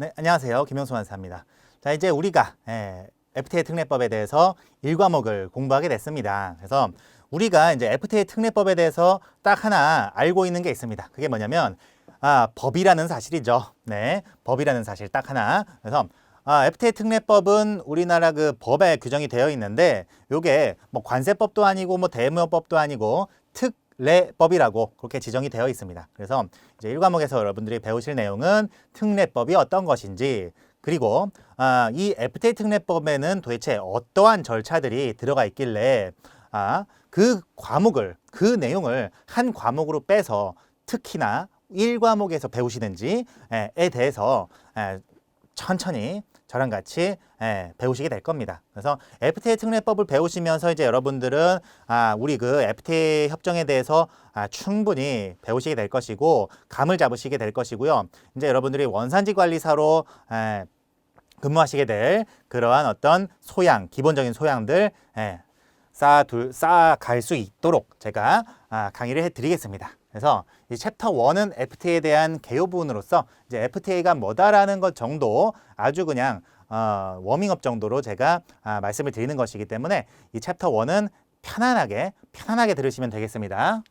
네, 안녕하세요. 김영수 원사입니다. 자, 이제 우리가 예, FTA 특례법에 대해서 1과목을 공부하게 됐습니다. 그래서 우리가 이제 FTA 특례법에 대해서 딱 하나 알고 있는 게 있습니다. 그게 뭐냐면 아, 법이라는 사실이죠. 네, 법이라는 사실 딱 하나. 그래서 아, FTA 특례법은 우리나라 그 법에 규정이 되어 있는데 요게 뭐 관세법도 아니고 뭐 대무역법도 아니고 특 례법이라고 그렇게 지정이 되어 있습니다. 그래서 이제 1과목에서 여러분들이 배우실 내용은 특례법이 어떤 것인지 그리고 아, 이 FTA 특례법에는 도대체 어떠한 절차들이 들어가 있길래 아, 그 과목을 그 내용을 한 과목으로 빼서 특히나 1과목에서 배우시는지에 대해서 에, 천천히 저랑 같이 예, 배우시게 될 겁니다. 그래서 FTA 특례법을 배우시면서 이제 여러분들은 아, 우리 그 FTA 협정에 대해서 아, 충분히 배우시게 될 것이고 감을 잡으시게 될 것이고요. 이제 여러분들이 원산지 관리사로 예, 근무하시게 될 그러한 어떤 소양, 기본적인 소양들 예, 쌓아둘, 쌓아갈 수 있도록 제가 아, 강의를 해드리겠습니다. 그래서 이 챕터 1은 FTA에 대한 개요 부분으로서 이제 FTA가 뭐다라는 것 정도 아주 그냥 어, 워밍업 정도로 제가 아, 말씀을 드리는 것이기 때문에 이 챕터 1은 편안하게 편안하게 들으시면 되겠습니다.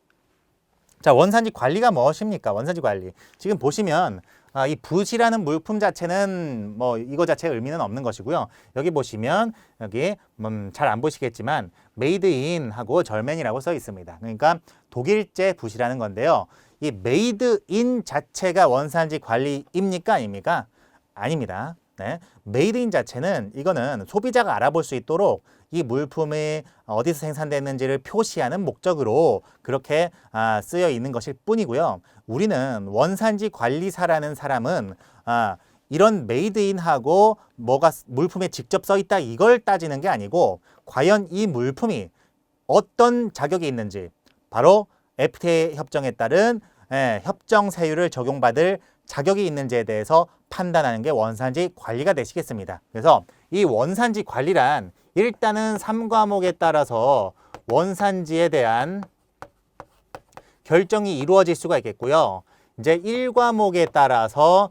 자, 원산지 관리가 무엇입니까? 원산지 관리. 지금 보시면 아, 이 붓이라는 물품 자체는 뭐 이거 자체의 의미는 없는 것이고요. 여기 보시면 여기 음, 잘 안 보시겠지만 메이드 인 하고 절맨이라고 써 있습니다. 그러니까 독일제 붓이라는 건데요. 이 메이드 인 자체가 원산지 관리입니까 아닙니까? 아닙니다. 네. 메이드 인 자체는 이거는 소비자가 알아볼 수 있도록 이 물품이 어디서 생산됐는지를 표시하는 목적으로 그렇게 아, 쓰여 있는 것일 뿐이고요. 우리는 원산지 관리사라는 사람은 아, 이런 메이드인하고 뭐가 물품에 직접 써 있다 이걸 따지는 게 아니고 과연 이 물품이 어떤 자격이 있는지 바로 FTA 협정에 따른 예, 협정 세율을 적용받을 자격이 있는지에 대해서 판단하는 게 원산지 관리가 되시겠습니다. 그래서 이 원산지 관리란 일단은 3과목에 따라서 원산지에 대한 결정이 이루어질 수가 있겠고요. 이제 1과목에 따라서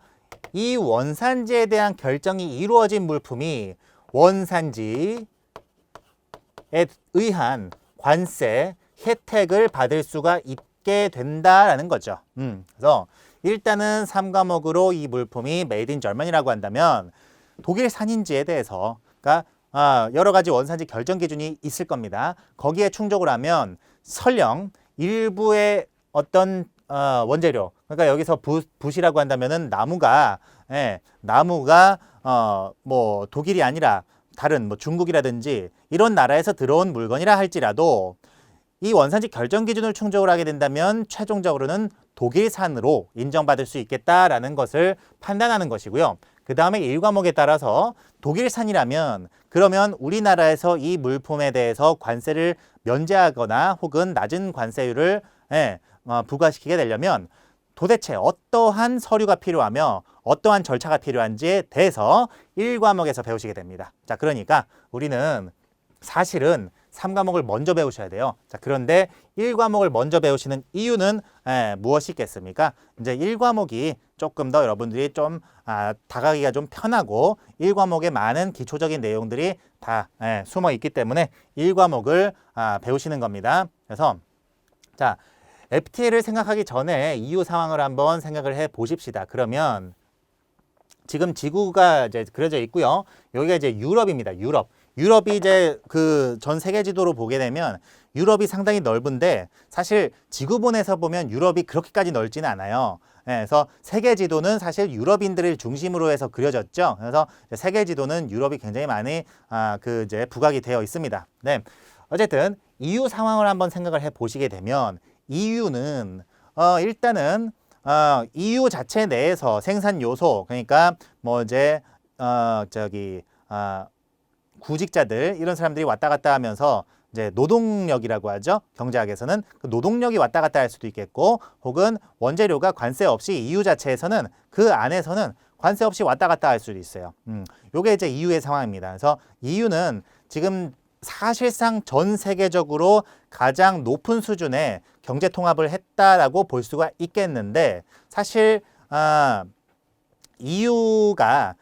이 원산지에 대한 결정이 이루어진 물품이 원산지에 의한 관세 혜택을 받을 수가 있게 된다라는 거죠. 음, 그래서 일단은 3과목으로 이 물품이 메이드 인 절만이라고 한다면 독일 산인지에 대해서 그러니까 아, 여러 가지 원산지 결정 기준이 있을 겁니다. 거기에 충족을 하면 설령 일부의 어떤 어, 원재료 그러니까 여기서 붓, 붓이라고 한다면은 나무가 예, 나무가 어, 뭐 독일이 아니라 다른 뭐 중국이라든지 이런 나라에서 들어온 물건이라 할지라도 이 원산지 결정 기준을 충족을 하게 된다면 최종적으로는 독일산으로 인정받을 수 있겠다라는 것을 판단하는 것이고요. 그 다음에 1과목에 따라서 독일산이라면 그러면 우리나라에서 이 물품에 대해서 관세를 면제하거나 혹은 낮은 관세율을 예, 어, 부과시키게 되려면 도대체 어떠한 서류가 필요하며 어떠한 절차가 필요한지에 대해서 1과목에서 배우시게 됩니다. 자, 그러니까 우리는 사실은 3과목을 먼저 배우셔야 돼요. 자, 그런데 1과목을 먼저 배우시는 이유는 에, 무엇이 있겠습니까? 이제 1과목이 조금 더 여러분들이 좀 아, 다가기가 좀 편하고 1과목에 많은 기초적인 내용들이 다 에, 숨어 있기 때문에 1과목을 아, 배우시는 겁니다. 그래서 자, FTA를 생각하기 전에 EU 상황을 한번 생각을 해 보십시다. 그러면 지금 지구가 이제 그려져 있고요. 여기가 이제 유럽입니다. 유럽. 유럽이 이제 그 전 세계 지도로 보게 되면 유럽이 상당히 넓은데 사실 지구본에서 보면 유럽이 그렇게까지 넓지는 않아요. 네, 그래서 세계 지도는 사실 유럽인들을 중심으로 해서 그려졌죠. 그래서 세계 지도는 유럽이 굉장히 많이 아, 그 이제 부각이 되어 있습니다. 네. 어쨌든 EU 상황을 한번 생각을 해 보시게 되면 EU는 어 일단은 어 EU 자체 내에서 생산 요소 그러니까 뭐 이제 어 저기 아 구직자들 이런 사람들이 왔다 갔다 하면서 이제 노동력이라고 하죠. 경제학에서는 그 노동력이 왔다 갔다 할 수도 있겠고 혹은 원재료가 관세 없이 EU 자체에서는 그 안에서는 관세 없이 왔다 갔다 할 수도 있어요. 음, 요게 이제 EU의 상황입니다. 그래서 EU는 지금 사실상 전 세계적으로 가장 높은 수준의 경제 통합을 했다라고 볼 수가 있겠는데 사실 아, EU가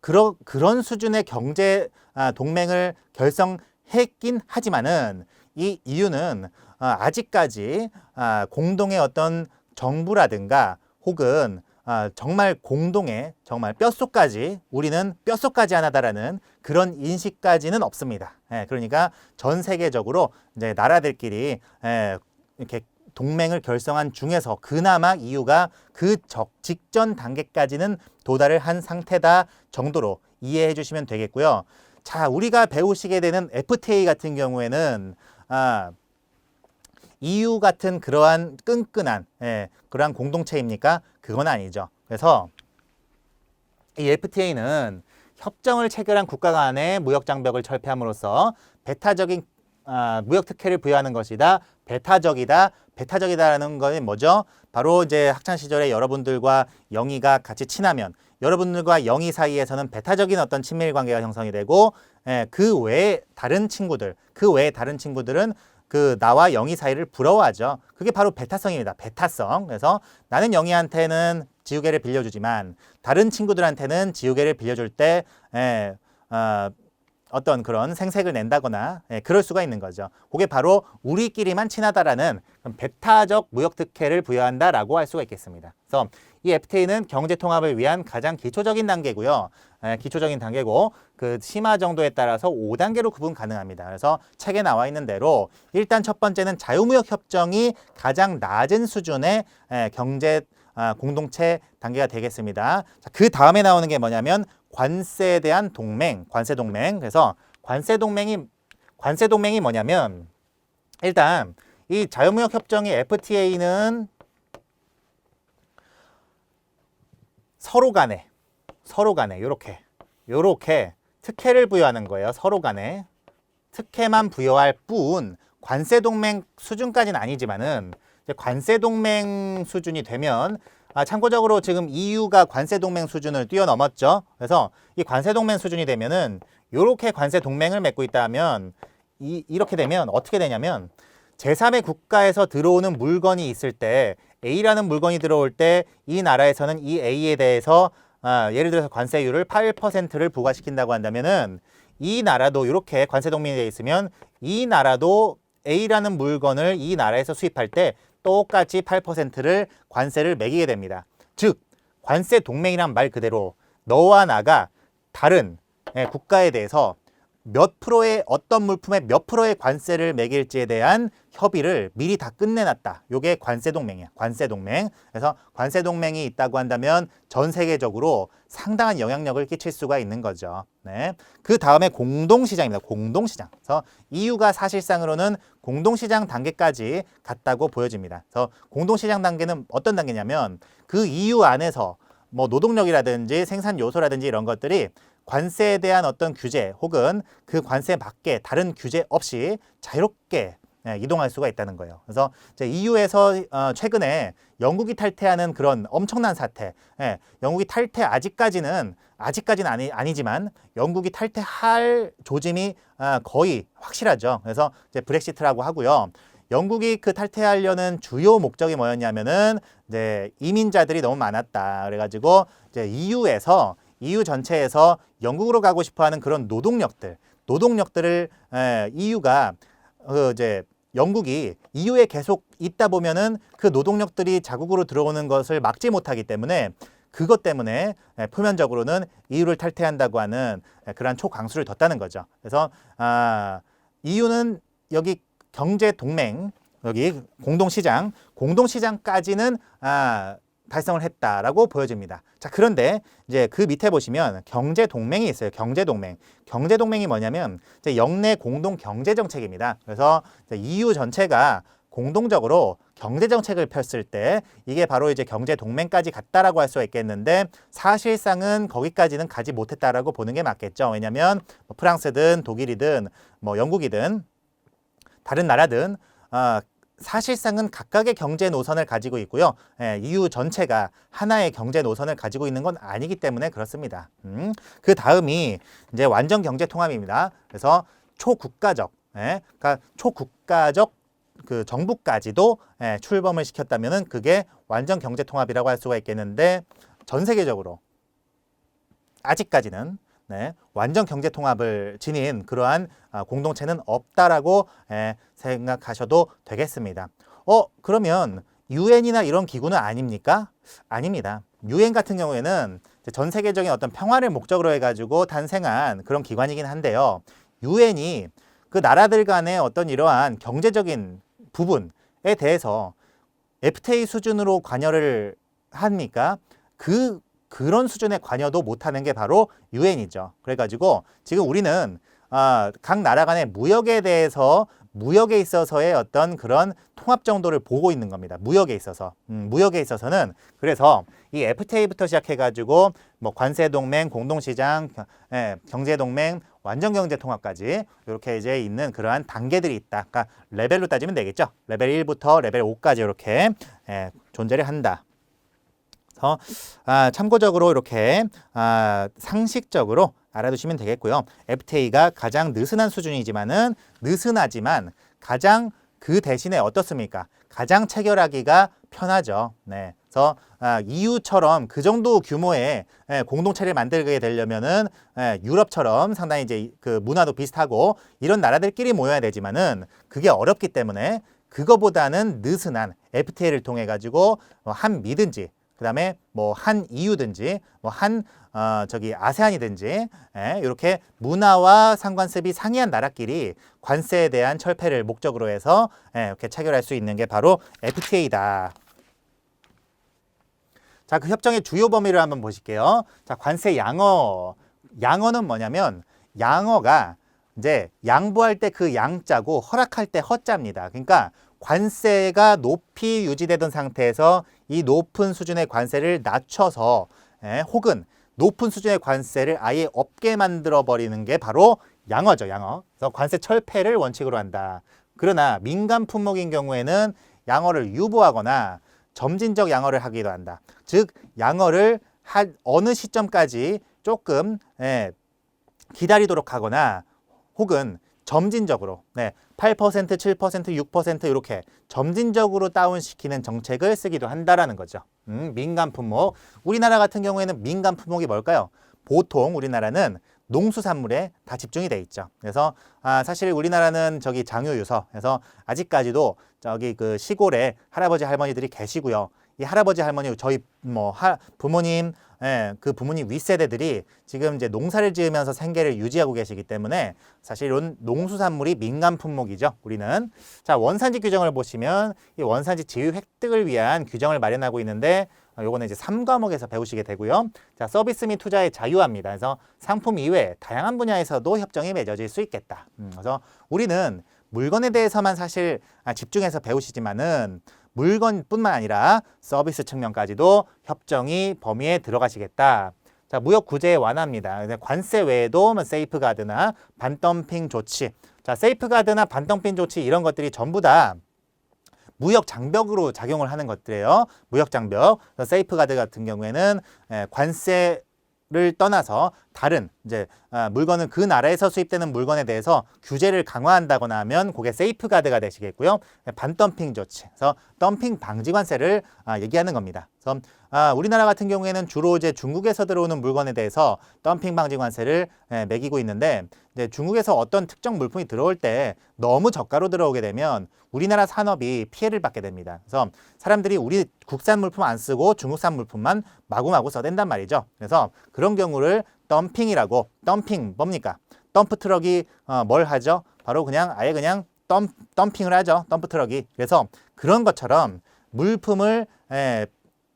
그러, 그런 수준의 경제 아, 동맹을 결성했긴 하지만은 이 EU는 아, 아직까지 아, 공동의 어떤 정부라든가 혹은 아, 정말 공동의 정말 뼛속까지 우리는 뼛속까지 하나다라는 그런 인식까지는 없습니다. 예, 그러니까 전 세계적으로 이제 나라들끼리 예, 이렇게 동맹을 결성한 중에서 그나마 EU가 그 적, 직전 단계까지는 도달을 한 상태다 정도로 이해해 주시면 되겠고요. 자, 우리가 배우시게 되는 FTA 같은 경우에는 아, EU 같은 그러한 끈끈한 예, 그러한 공동체입니까? 그건 아니죠. 그래서 이 FTA는 협정을 체결한 국가 간의 무역 장벽을 철폐함으로써 배타적인 아, 무역 특혜를 부여하는 것이다. 배타적이다. 배타적이다라는 건 뭐죠? 바로 이제 학창 시절에 여러분들과 영희가 같이 친하면 여러분들과 영희 사이에서는 배타적인 어떤 친밀 관계가 형성이 되고 예, 그 외에 다른 친구들, 그 외에 다른 친구들은 그 나와 영희 사이를 부러워하죠. 그게 바로 배타성입니다. 배타성. 그래서 나는 영희한테는 지우개를 빌려주지만 다른 친구들한테는 지우개를 빌려줄 때 예, 어, 어떤 그런 생색을 낸다거나 예, 그럴 수가 있는 거죠. 그게 바로 우리끼리만 친하다라는 배타적 무역 특혜를 부여한다라고 할 수가 있겠습니다. 그래서 이 FTA는 경제 통합을 위한 가장 기초적인 단계고요. 예, 기초적인 단계고 그 심화 정도에 따라서 5단계로 구분 가능합니다. 그래서 책에 나와 있는 대로 일단 첫 번째는 자유무역 협정이 가장 낮은 수준의 예, 경제 아, 공동체 단계가 되겠습니다. 자, 그 다음에 나오는 게 뭐냐면 관세에 대한 동맹, 관세 동맹. 그래서 관세 동맹이 관세 동맹이 뭐냐면 일단 이 자유무역 협정의 FTA는 서로 간에 서로 간에 요렇게 요렇게 특혜를 부여하는 거예요. 서로 간에 특혜만 부여할 뿐 관세 동맹 수준까지는 아니지만은 관세 동맹 수준이 되면 아, 참고적으로 지금 EU가 관세 동맹 수준을 뛰어넘었죠. 그래서 이 관세 동맹 수준이 되면은 요렇게 관세 동맹을 맺고 있다면 이, 이렇게 되면 어떻게 되냐면 제3의 국가에서 들어오는 물건이 있을 때 A라는 물건이 들어올 때 이 나라에서는 이 A에 대해서 아, 예를 들어서 관세율을 8%를 부과시킨다고 한다면은 이 나라도 이렇게 관세 동맹이 되어 있으면 이 나라도 A라는 물건을 이 나라에서 수입할 때 똑같이 8%를 관세를 매기게 됩니다. 즉 관세 동맹이란 말 그대로 너와 나가 다른 예, 국가에 대해서 몇 프로의 어떤 물품에 몇 프로의 관세를 매길지에 대한 협의를 미리 다 끝내놨다. 요게 관세 동맹이야. 관세 동맹. 그래서 관세 동맹이 있다고 한다면 전 세계적으로 상당한 영향력을 끼칠 수가 있는 거죠. 네. 그 다음에 공동시장입니다. 공동시장. 그래서 EU가 사실상으로는 공동시장 단계까지 갔다고 보여집니다. 그래서 공동시장 단계는 어떤 단계냐면 그 EU 안에서 뭐 노동력이라든지 생산 요소라든지 이런 것들이 관세에 대한 어떤 규제 혹은 그 관세 밖에 다른 규제 없이 자유롭게 예, 이동할 수가 있다는 거예요. 그래서 이제 EU에서 어, 최근에 영국이 탈퇴하는 그런 엄청난 사태, 예, 영국이 탈퇴 아직까지는 아직까지는 아니, 아니지만 영국이 탈퇴할 조짐이 아, 거의 확실하죠. 그래서 이제 브렉시트라고 하고요. 영국이 그 탈퇴하려는 주요 목적이 뭐였냐면은 이제 이민자들이 너무 많았다. 그래가지고 이제 EU에서 EU 전체에서 영국으로 가고 싶어하는 그런 노동력들, 노동력들을 에, EU가 그 이제 영국이 EU에 계속 있다 보면은 그 노동력들이 자국으로 들어오는 것을 막지 못하기 때문에 그것 때문에 에, 표면적으로는 EU를 탈퇴한다고 하는 에, 그러한 초강수를 뒀다는 거죠. 그래서 아, EU는 여기 경제 동맹 여기 공동시장 공동시장까지는 아, 달성을 했다라고 보여집니다. 자, 그런데 이제 그 밑에 보시면 경제 동맹이 있어요. 경제 동맹. 경제 동맹이 뭐냐면 이제 영내 공동 경제 정책입니다. 그래서 EU 전체가 공동적으로 경제 정책을 폈을 때 이게 바로 이제 경제 동맹까지 갔다라고 할 수가 있겠는데 사실상은 거기까지는 가지 못했다라고 보는 게 맞겠죠. 왜냐하면 뭐 프랑스든 독일이든 뭐 영국이든 다른 나라든 어, 사실상은 각각의 경제 노선을 가지고 있고요. 예, EU 전체가 하나의 경제 노선을 가지고 있는 건 아니기 때문에 그렇습니다. 음, 그 다음이 이제 완전 경제 통합입니다. 그래서 초국가적, 예, 그러니까 초국가적 그 정부까지도 예, 출범을 시켰다면은 그게 완전 경제 통합이라고 할 수가 있겠는데 전 세계적으로 아직까지는 네, 완전 경제 통합을 지닌 그러한 아, 공동체는 없다라고 예, 생각하셔도 되겠습니다. 어 그러면 유엔이나 이런 기구는 아닙니까? 아닙니다. 유엔 같은 경우에는 전 세계적인 어떤 평화를 목적으로 해가지고 탄생한 그런 기관이긴 한데요. 유엔이 그 나라들 간의 어떤 이러한 경제적인 부분에 대해서 FTA 수준으로 관여를 합니까? 그 그런 수준의 관여도 못하는 게 바로 유엔이죠. 그래가지고 지금 우리는 아, 각 나라 간의 무역에 대해서 무역에 있어서의 어떤 그런 통합 정도를 보고 있는 겁니다. 무역에 있어서 음, 무역에 있어서는 그래서 이 FTA부터 시작해가지고 뭐 관세 동맹, 공동시장, 겨- 예, 경제 동맹, 완전 경제 통합까지 이렇게 이제 있는 그러한 단계들이 있다. 그러니까 레벨로 따지면 되겠죠. 레벨 1부터 레벨 5까지 이렇게 예, 존재를 한다. 그래서 아, 참고적으로 이렇게 아, 상식적으로 알아두시면 되겠고요. FTA가 가장 느슨한 수준이지만은 느슨하지만 가장 그 대신에 어떻습니까? 가장 체결하기가 편하죠. 네. 그래서 아, EU처럼 그 정도 규모의 예, 공동체를 만들게 되려면은 예, 유럽처럼 상당히 이제 그 문화도 비슷하고 이런 나라들끼리 모여야 되지만은 그게 어렵기 때문에 그거보다는 느슨한 FTA를 통해 가지고 어, 한미든지 그다음에 뭐한 EU든지 뭐한 어, 저기 아세안이든지 예, 이렇게 문화와 상관습이 상이한 나라끼리 관세에 대한 철폐를 목적으로 해서 예, 이렇게 체결할 수 있는 게 바로 FTA다. 자, 그 협정의 주요 범위를 한번 보실게요. 자, 관세 양어. 양어는 뭐냐면 양어가 이제 양보할 때 그 양자고 허락할 때 허자입니다. 그러니까 관세가 높이 유지되던 상태에서 이 높은 수준의 관세를 낮춰서 예, 혹은 높은 수준의 관세를 아예 없게 만들어 버리는 게 바로 양어죠, 양어. 그래서 관세 철폐를 원칙으로 한다. 그러나 민간 품목인 경우에는 양어를 유보하거나 점진적 양어를 하기도 한다. 즉 양어를 한 어느 시점까지 조금 예, 기다리도록 하거나 혹은 점진적으로 네, 8%, 7%, 6% 이렇게 점진적으로 다운시키는 정책을 쓰기도 한다라는 거죠. 음, 민간 품목. 우리나라 같은 경우에는 민간 품목이 뭘까요? 보통 우리나라는 농수산물에 다 집중이 돼 있죠. 그래서 아, 사실 우리나라는 저기 장유유서 그래서 아직까지도 저기 그 시골에 할아버지 할머니들이 계시고요. 이 할아버지 할머니 저희 뭐 하, 부모님 예, 그 부모님 윗세대들이 지금 이제 농사를 지으면서 생계를 유지하고 계시기 때문에 사실 이런 농수산물이 민간 품목이죠. 우리는 자 원산지 규정을 보시면 이 원산지 지위 획득을 위한 규정을 마련하고 있는데 어, 요거는 이제 3과목에서 배우시게 되고요. 자 서비스 및 투자의 자유화입니다. 그래서 상품 이외 다양한 분야에서도 협정이 맺어질 수 있겠다. 음, 그래서 우리는 물건에 대해서만 사실 아, 집중해서 배우시지만은 물건뿐만 아니라 서비스 측면까지도 협정이 범위에 들어가시겠다. 자, 무역 구제 완화입니다. 관세 외에도 뭐 세이프가드나 반덤핑 조치. 자, 세이프가드나 반덤핑 조치 이런 것들이 전부 다 무역 장벽으로 작용을 하는 것들이에요. 무역 장벽. 세이프가드 같은 경우에는 에, 관세를 떠나서 다른 이제 아, 물건은 그 나라에서 수입되는 물건에 대해서 규제를 강화한다거나 하면 그게 세이프가드가 되시겠고요. 반덤핑 조치. 그래서 덤핑 방지 관세를 아, 얘기하는 겁니다. 그래서 아, 우리나라 같은 경우에는 주로 이제 중국에서 들어오는 물건에 대해서 덤핑 방지 관세를 예, 매기고 있는데 이제 중국에서 어떤 특정 물품이 들어올 때 너무 저가로 들어오게 되면 우리나라 산업이 피해를 받게 됩니다. 그래서 사람들이 우리 국산 물품 안 쓰고 중국산 물품만 마구마구 써댄단 말이죠. 그래서 그런 경우를 덤핑이라고 덤핑 뭡니까? 덤프 트럭이 어, 뭘 하죠? 바로 그냥 아예 그냥 덤, 덤핑을 하죠. 덤프 트럭이. 그래서 그런 것처럼 물품을 에,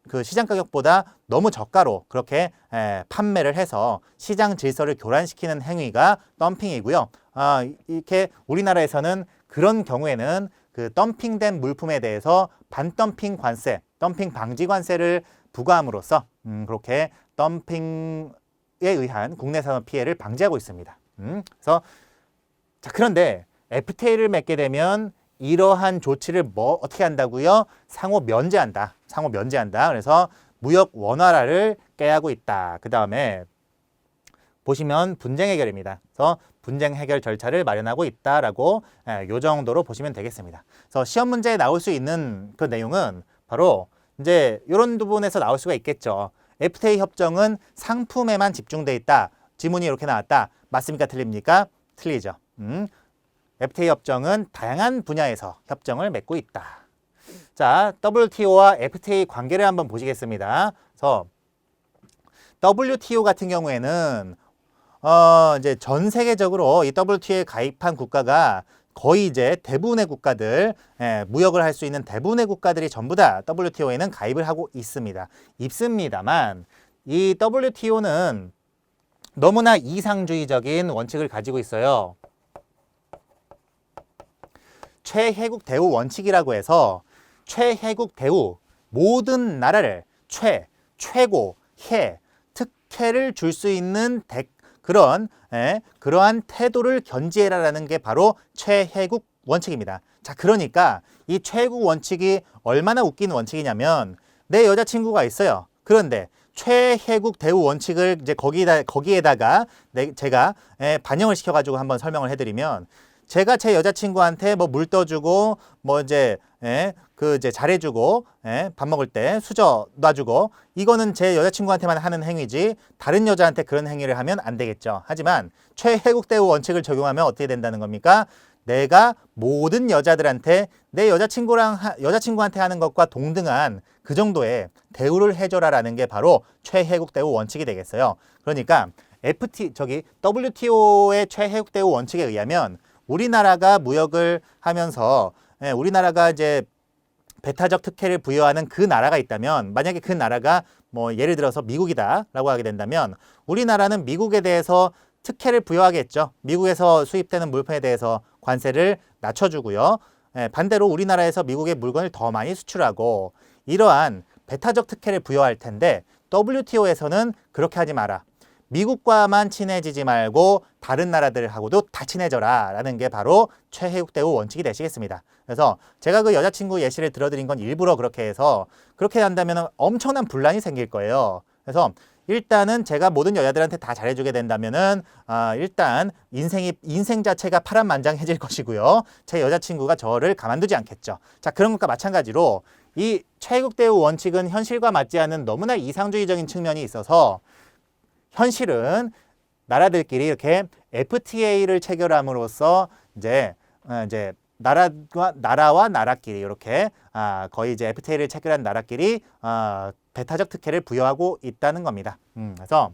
그 시장 가격보다 너무 저가로 그렇게 에, 판매를 해서 시장 질서를 교란시키는 행위가 덤핑이고요. 아, 이렇게 우리나라에서는 그런 경우에는 그 덤핑된 물품에 대해서 반덤핑 관세, 덤핑 방지 관세를 부과함으로써 음, 그렇게 덤핑에 의한 국내 산업 피해를 방지하고 있습니다. 음, 그래서 자 그런데 FTA를 맺게 되면 이러한 조치를 뭐 어떻게 한다고요? 상호 면제한다. 상호 면제한다. 그래서 무역 원활화를 깨하고 있다. 그 다음에 보시면 분쟁 해결입니다. 그래서 분쟁 해결 절차를 마련하고 있다라고 예, 요 정도로 보시면 되겠습니다. 그래서 시험 문제에 나올 수 있는 그 내용은 바로 이제 이런 부분에서 나올 수가 있겠죠. FTA 협정은 상품에만 집중돼 있다. 지문이 이렇게 나왔다. 맞습니까? 틀립니까? 틀리죠. 음. FTA 협정은 다양한 분야에서 협정을 맺고 있다. 자, WTO와 FTA 관계를 한번 보시겠습니다. 그래서 WTO 같은 경우에는 어, 이제 전 세계적으로 이 WTO에 가입한 국가가 거의 이제 대부분의 국가들, 예, 무역을 할 수 있는 대부분의 국가들이 전부 다 WTO에는 가입을 하고 있습니다. 있습니다만 이 WTO는 너무나 이상주의적인 원칙을 가지고 있어요. 최혜국 대우 원칙이라고 해서 최혜국 대우 모든 나라를 최, 최고, 혜, 특혜를 줄 수 있는 대, 그런 예, 그러한 태도를 견지해라라는 게 바로 최혜국 원칙입니다. 자, 그러니까 이 최혜국 원칙이 얼마나 웃긴 원칙이냐면 내 여자친구가 있어요. 그런데 최혜국 대우 원칙을 이제 거기다 거기에다가 내, 제가 예, 반영을 시켜가지고 한번 설명을 해드리면 제가 제 여자친구한테 뭐 물 떠주고 뭐 이제 예, 그 이제 잘해주고 예, 밥 먹을 때 수저 놔주고 이거는 제 여자친구한테만 하는 행위지 다른 여자한테 그런 행위를 하면 안 되겠죠. 하지만 최혜국 대우 원칙을 적용하면 어떻게 된다는 겁니까? 내가 모든 여자들한테 내 여자친구랑 하, 여자친구한테 하는 것과 동등한 그 정도의 대우를 해줘라라는 게 바로 최혜국 대우 원칙이 되겠어요. 그러니까 FT 저기 WTO의 최혜국 대우 원칙에 의하면 우리나라가 무역을 하면서 예, 우리나라가 이제 배타적 특혜를 부여하는 그 나라가 있다면 만약에 그 나라가 뭐 예를 들어서 미국이다라고 하게 된다면 우리나라는 미국에 대해서 특혜를 부여하겠죠. 미국에서 수입되는 물품에 대해서 관세를 낮춰주고요. 예, 반대로 우리나라에서 미국의 물건을 더 많이 수출하고 이러한 배타적 특혜를 부여할 텐데 WTO에서는 그렇게 하지 마라. 미국과만 친해지지 말고 다른 나라들하고도 다 친해져라 라는 게 바로 최혜국 대우 원칙이 되시겠습니다. 그래서 제가 그 여자친구 예시를 들어드린 건 일부러 그렇게 해서 그렇게 한다면 엄청난 분란이 생길 거예요. 그래서 일단은 제가 모든 여자들한테 다 잘해주게 된다면은 아, 일단 인생이 인생 자체가 파란만장해질 것이고요. 제 여자친구가 저를 가만두지 않겠죠. 자 그런 것과 마찬가지로 이 최국 대우 원칙은 현실과 맞지 않는 너무나 이상주의적인 측면이 있어서 현실은 나라들끼리 이렇게 FTA를 체결함으로써 이제 어, 이제 나라와 나라와 나라끼리 이렇게 아, 거의 이제 FTA를 체결한 나라끼리 아, 배타적 특혜를 부여하고 있다는 겁니다. 음, 그래서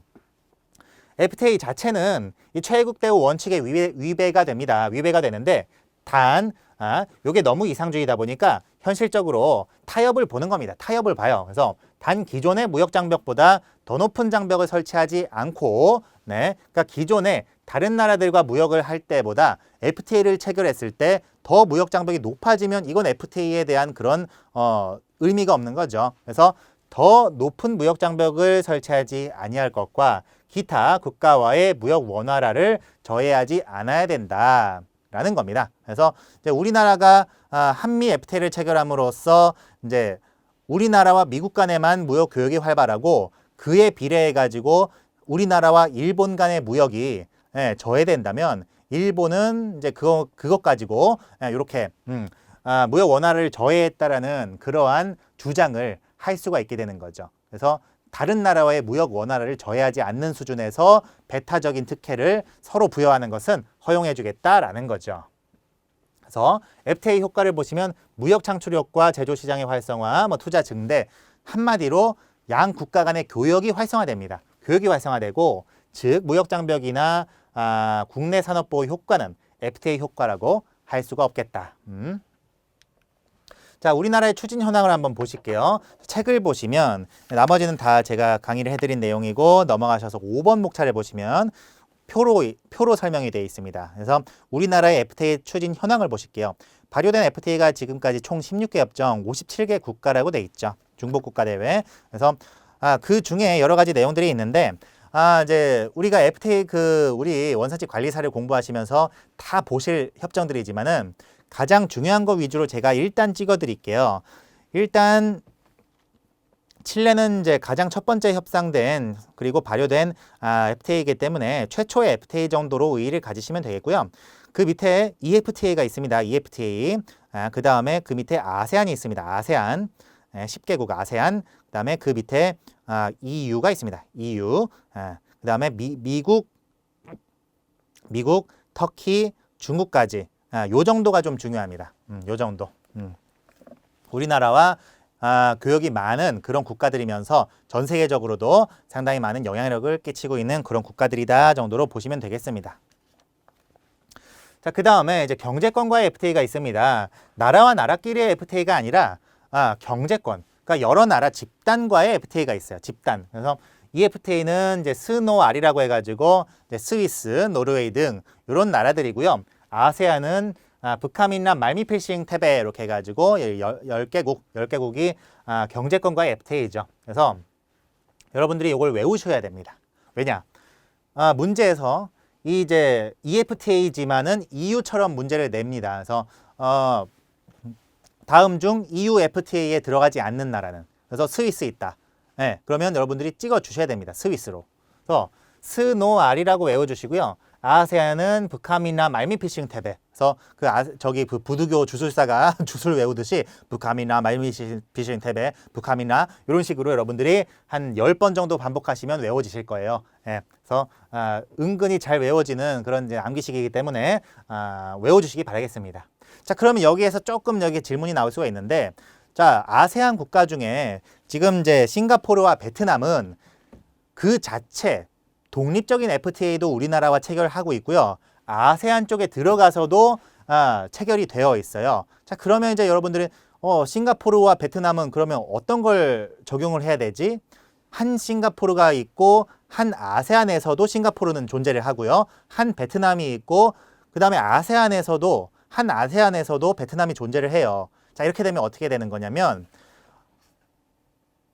FTA 자체는 이 최애국 대우 원칙에 위배, 위배 가 됩니다. 위배가 되는데 단 아, 요게 너무 이상주의다 보니까 현실적으로 타협을 보는 겁니다. 타협을 봐요. 그래서 단 기존의 무역 장벽보다 더 높은 장벽을 설치하지 않고 네, 그러니까 기존에 다른 나라들과 무역을 할 때보다 FTA를 체결했을 때 더 무역 장벽이 높아지면 이건 FTA에 대한 그런 어, 의미가 없는 거죠. 그래서 더 높은 무역 장벽을 설치하지 아니할 것과 기타 국가와의 무역 원활화를 저해하지 않아야 된다 라는 겁니다. 그래서 이제 우리나라가 아, 한미 FTA를 체결함으로써 이제 우리나라와 미국 간에만 무역 교역이 활발하고 그에 비례해 가지고 우리나라와 일본 간의 무역이 예, 저해된다면 일본은 이제 그거 그것 가지고 예, 이렇게 음, 아, 무역 원화를 저해했다라는 그러한 주장을 할 수가 있게 되는 거죠. 그래서 다른 나라와의 무역 원화를 저해하지 않는 수준에서 배타적인 특혜를 서로 부여하는 것은 허용해주겠다라는 거죠. 그래서 FTA 효과를 보시면 무역 창출력과 제조 시장의 활성화, 뭐 투자 증대 한마디로 양 국가 간의 교역이 활성화됩니다. 교역이 활성화되고 즉 무역 장벽이나 아, 국내 산업 보호 효과는 FTA 효과라고 할 수가 없겠다. 음. 자, 우리나라의 추진 현황을 한번 보실게요. 책을 보시면 나머지는 다 제가 강의를 해드린 내용이고 넘어가셔서 5번 목차를 보시면 표로 표로 설명이 되어 있습니다. 그래서 우리나라의 FTA 추진 현황을 보실게요. 발효된 FTA가 지금까지 총 16개 협정 57개 국가라고 돼 있죠. 중복 국가 대회. 그래서 아, 그 중에 여러 가지 내용들이 있는데 아, 이제 우리가 FTA 그 우리 원산지 관리사를 공부하시면서 다 보실 협정들이지만은 가장 중요한 거 위주로 제가 일단 찍어 드릴게요. 일단 칠레는 이제 가장 첫 번째 협상된 그리고 발효된 아, FTA이기 때문에 최초의 FTA 정도로 의의를 가지시면 되겠고요. 그 밑에 EFTA가 있습니다. EFTA. 아, 그 다음에 그 밑에 아세안이 있습니다. 아세안. 네, 10개국 아세안. 그 다음에 그 밑에 아, EU가 있습니다. EU. 아, 그다음에 미, 미국 미국, 터키, 중국까지 아, 요 정도가 좀 중요합니다. 음, 요 정도. 음. 우리나라와 아, 교역이 많은 그런 국가들이면서 전 세계적으로도 상당히 많은 영향력을 끼치고 있는 그런 국가들이다 정도로 보시면 되겠습니다. 자, 그 다음에 이제 경제권과의 FTA가 있습니다. 나라와 나라끼리의 FTA가 아니라 아, 경제권. 그러니까 여러 나라 집단과의 FTA가 있어요. 집단. 그래서 이 FTA는 이제 스노알이라고 해가지고 스위스, 노르웨이 등 이런 나라들이고요. 아세안은 아, 북한이나 말미 필싱 태베 이렇게 해가지고 열, 열 개국, 열 개국이 아, 경제권과의 FTA죠. 그래서 여러분들이 이걸 외우셔야 됩니다. 왜냐? 아, 문제에서 이 이제 EFTA지만은 EU처럼 문제를 냅니다. 그래서 어, 다음 중 EU FTA에 들어가지 않는 나라는 그래서 스위스 있다. 네, 그러면 여러분들이 찍어 주셔야 됩니다. 스위스로. 그래서 스노알이라고 외워 주시고요. 아세안은 북함이나 말미 피싱 태베. 그래서 그 아, 저기 그 부두교 주술사가 주술 외우듯이 북함이나 말미 피싱 태베, 북함이나 이런 식으로 여러분들이 한 열 번 정도 반복하시면 외워지실 거예요. 예, 그래서 아, 은근히 잘 외워지는 그런 이제 암기식이기 때문에 아, 외워주시기 바라겠습니다. 자, 그러면 여기에서 조금 여기 질문이 나올 수가 있는데, 자, 아세안 국가 중에 지금 이제 싱가포르와 베트남은 그 자체 독립적인 FTA도 우리나라와 체결하고 있고요. 아세안 쪽에 들어가서도 아, 체결이 되어 있어요. 자, 그러면 이제 여러분들이 어, 싱가포르와 베트남은 그러면 어떤 걸 적용을 해야 되지? 한 싱가포르가 있고 한 아세안에서도 싱가포르는 존재를 하고요. 한 베트남이 있고 그다음에 아세안에서도 한 아세안에서도 베트남이 존재를 해요. 자, 이렇게 되면 어떻게 되는 거냐면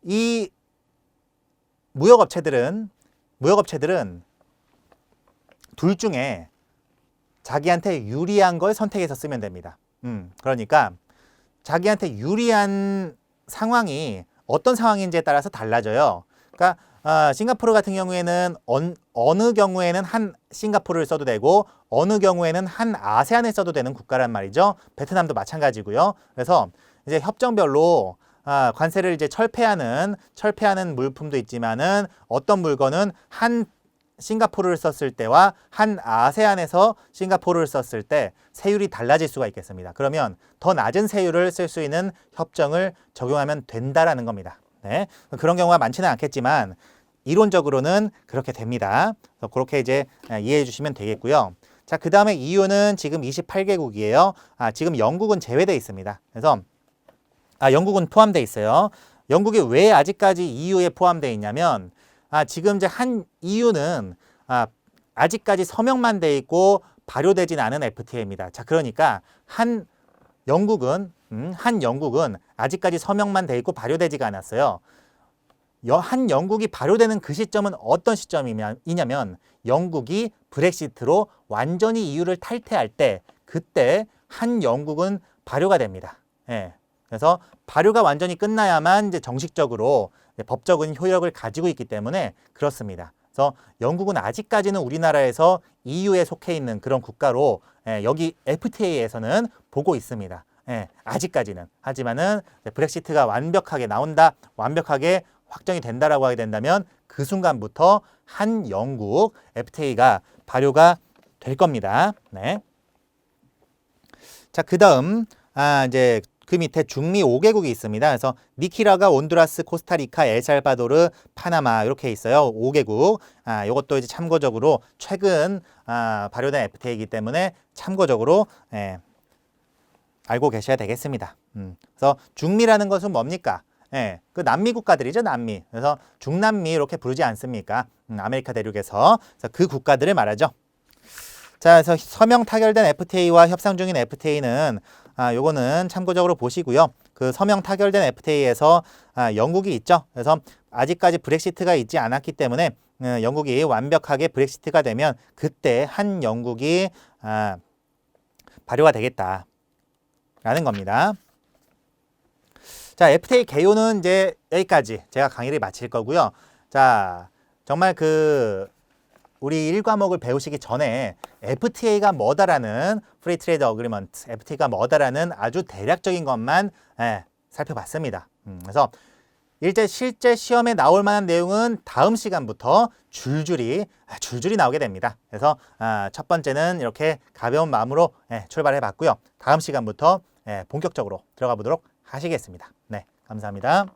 이 무역업체들은 무역업체들은 둘 중에 자기한테 유리한 걸 선택해서 쓰면 됩니다. 음, 그러니까 자기한테 유리한 상황이 어떤 상황인지에 따라서 달라져요. 그러니까 아, 싱가포르 같은 경우에는 언, 어느 경우에는 한 싱가포르를 써도 되고 어느 경우에는 한 아세안을 써도 되는 국가란 말이죠. 베트남도 마찬가지고요. 그래서 이제 협정별로 아, 관세를 이제 철폐하는 철폐하는 물품도 있지만은 어떤 물건은 한 싱가포르를 썼을 때와 한 아세안에서 싱가포르를 썼을 때 세율이 달라질 수가 있겠습니다. 그러면 더 낮은 세율을 쓸 수 있는 협정을 적용하면 된다라는 겁니다. 네. 그런 경우가 많지는 않겠지만 이론적으로는 그렇게 됩니다. 그렇게 이제 이해해 주시면 되겠고요. 자, 그 다음에 EU는 지금 28개국이에요. 아, 지금 영국은 제외되어 있습니다. 그래서 아, 영국은 포함되어 있어요. 영국이 왜 아직까지 EU에 포함되어 있냐면 아, 지금 이제 한 EU는 아, 아직까지 서명만 돼 있고 발효되진 않은 FTA입니다. 자, 그러니까 한 영국은 음, 한 영국은 아직까지 서명만 돼 있고 발효되지가 않았어요. 한 영국이 발효되는 그 시점은 어떤 시점이냐면 영국이 브렉시트로 완전히 EU를 탈퇴할 때 그때 한 영국은 발효가 됩니다. 예. 그래서 발효가 완전히 끝나야만 이제 정식적으로 법적인 효력을 가지고 있기 때문에 그렇습니다. 그래서 영국은 아직까지는 우리나라에서 EU에 속해 있는 그런 국가로 예, 여기 FTA에서는 보고 있습니다. 예, 아직까지는. 하지만은 브렉시트가 완벽하게 나온다, 완벽하게 확정이 된다라고 하게 된다면 그 순간부터 한 영국 FTA가 발효가 될 겁니다. 네. 자, 그 다음, 아, 이제 그 밑에 중미 5개국이 있습니다. 그래서 니키라가 온두라스, 코스타리카, 엘살바도르, 파나마 이렇게 있어요. 5개국. 아, 이것도 이제 참고적으로 최근 아, 발효된 FTA이기 때문에 참고적으로 예, 알고 계셔야 되겠습니다. 음, 그래서 중미라는 것은 뭡니까? 예, 그 남미 국가들이죠, 남미. 그래서 중남미 이렇게 부르지 않습니까? 음, 아메리카 대륙에서 그래서 그 국가들을 말하죠. 자, 그래서 서명 타결된 FTA와 협상 중인 FTA는 아, 요거는 참고적으로 보시고요. 그 서명 타결된 FTA에서 아, 영국이 있죠. 그래서 아직까지 브렉시트가 있지 않았기 때문에 어, 영국이 완벽하게 브렉시트가 되면 그때 한 영국이 아, 발효가 되겠다. 라는 겁니다. 자, FTA 개요는 이제 여기까지 제가 강의를 마칠 거고요. 자, 정말 그 우리 1과목을 배우시기 전에 FTA가 뭐다라는 프리 트레이드 어그리먼트, FTA가 뭐다라는 아주 대략적인 것만 예, 살펴봤습니다. 음, 그래서 일제 실제 시험에 나올 만한 내용은 다음 시간부터 줄줄이 아, 줄줄이 나오게 됩니다. 그래서 아, 첫 번째는 이렇게 가벼운 마음으로 예, 출발해 봤고요. 다음 시간부터 예, 본격적으로 들어가 보도록 하시겠습니다. 네, 감사합니다.